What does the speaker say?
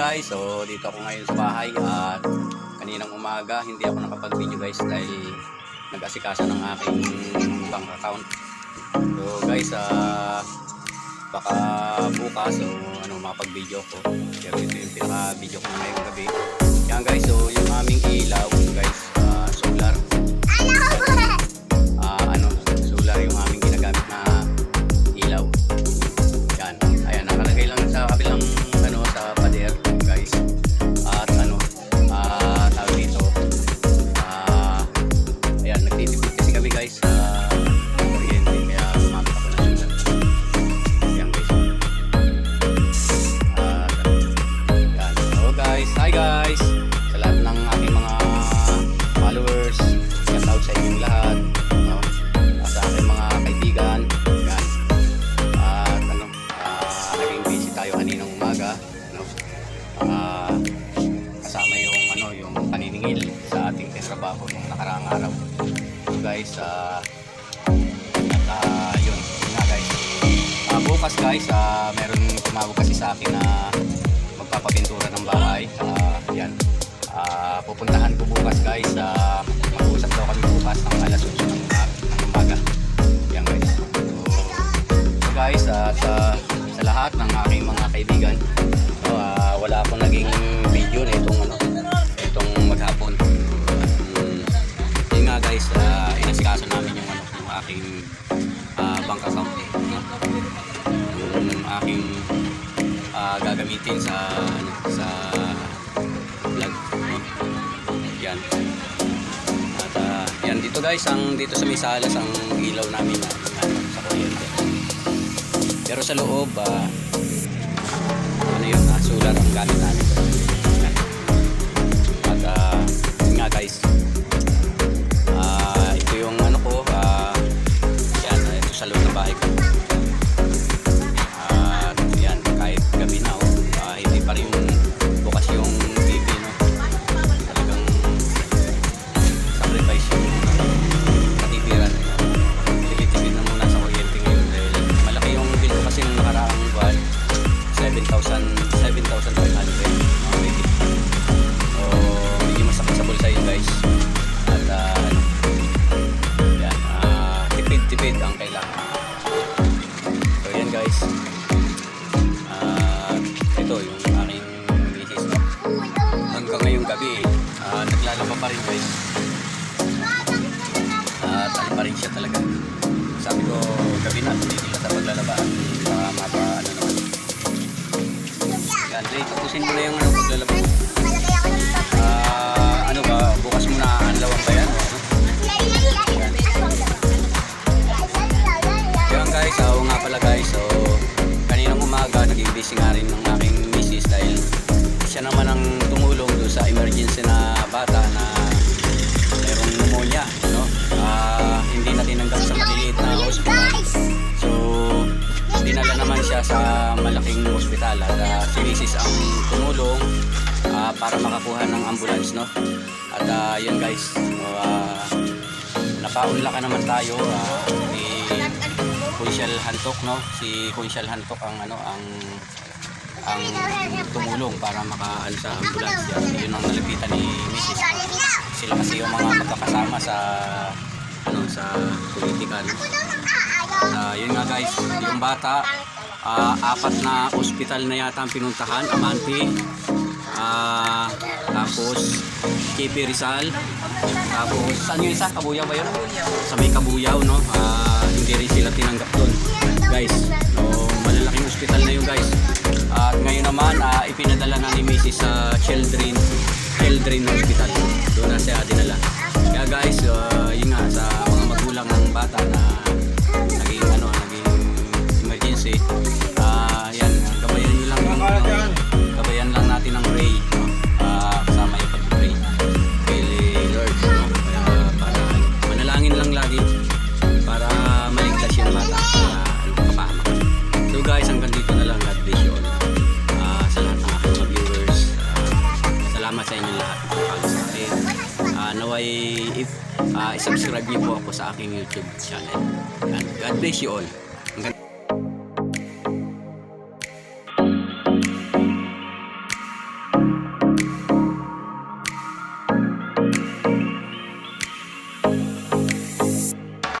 guys, so dito ako ngayon sa bahay at kaninang umaga hindi ako nakapag-video guys dahil nag-asikaso ng aking bank account. So guys, ah baka bukas o ano mapag-video ko. Pero ito yung pinaka-video ko na ngayong gabi. Yan guys, so yung aming ilaw guys, ah, solar. Ah, trabaho nung nakaraang araw. So guys, ah at ah, yun, yun nga guys. Ah, bukas guys, ah, meron tumawag kasi sa akin na magpapapintura ng bahay. Ah, yan. Ah, pupuntahan ko bukas guys. Ah, mag-uusap daw kami bukas ng alas 8 ng, ng umaga. Yan guys. So, guys, at ah, sa lahat ng aking mga kaibigan, so, ah, wala akong naging gagamitin sa ano, sa vlog. Yan. At ah, yan dito guys, ang dito sa Misalas ang ilaw namin na ano, sa kuryente. Pero sa loob, ah, ano yun, ah, solar ang gamit namin. Guys. At ano pa rin siya talaga. Sabi ko, gabi na, tumigil na sa paglalaba. Para mapa, ano naman. Yan, Jay, tapusin mo na yung ano, paglalaba. Sa malaking ospital at ah, si Mrs. ang tumulong ah, para makakuha ng ambulance, no? At ah, yan guys, ah, napaunla ka naman tayo ah, ni Kunsyal Hantok, no? Si Kunsyal Hantok ang ano, ang ang tumulong para makaano sa ambulance. Yan, yun ang nalapitan ni Mrs. Sila kasi yung mga magkakasama sa ano sa politika. No? Ah, yun nga guys, yung bata, ah, apat na ospital na yata ang pinuntahan, Amante, ah, tapos KP Rizal, tapos saan yung isa? Kabuyaw ba yun? Sa may Kabuyaw, no? Ah, Ah, naway if ah, i-subscribe niyo po ako sa aking YouTube channel. Yan. God bless you all.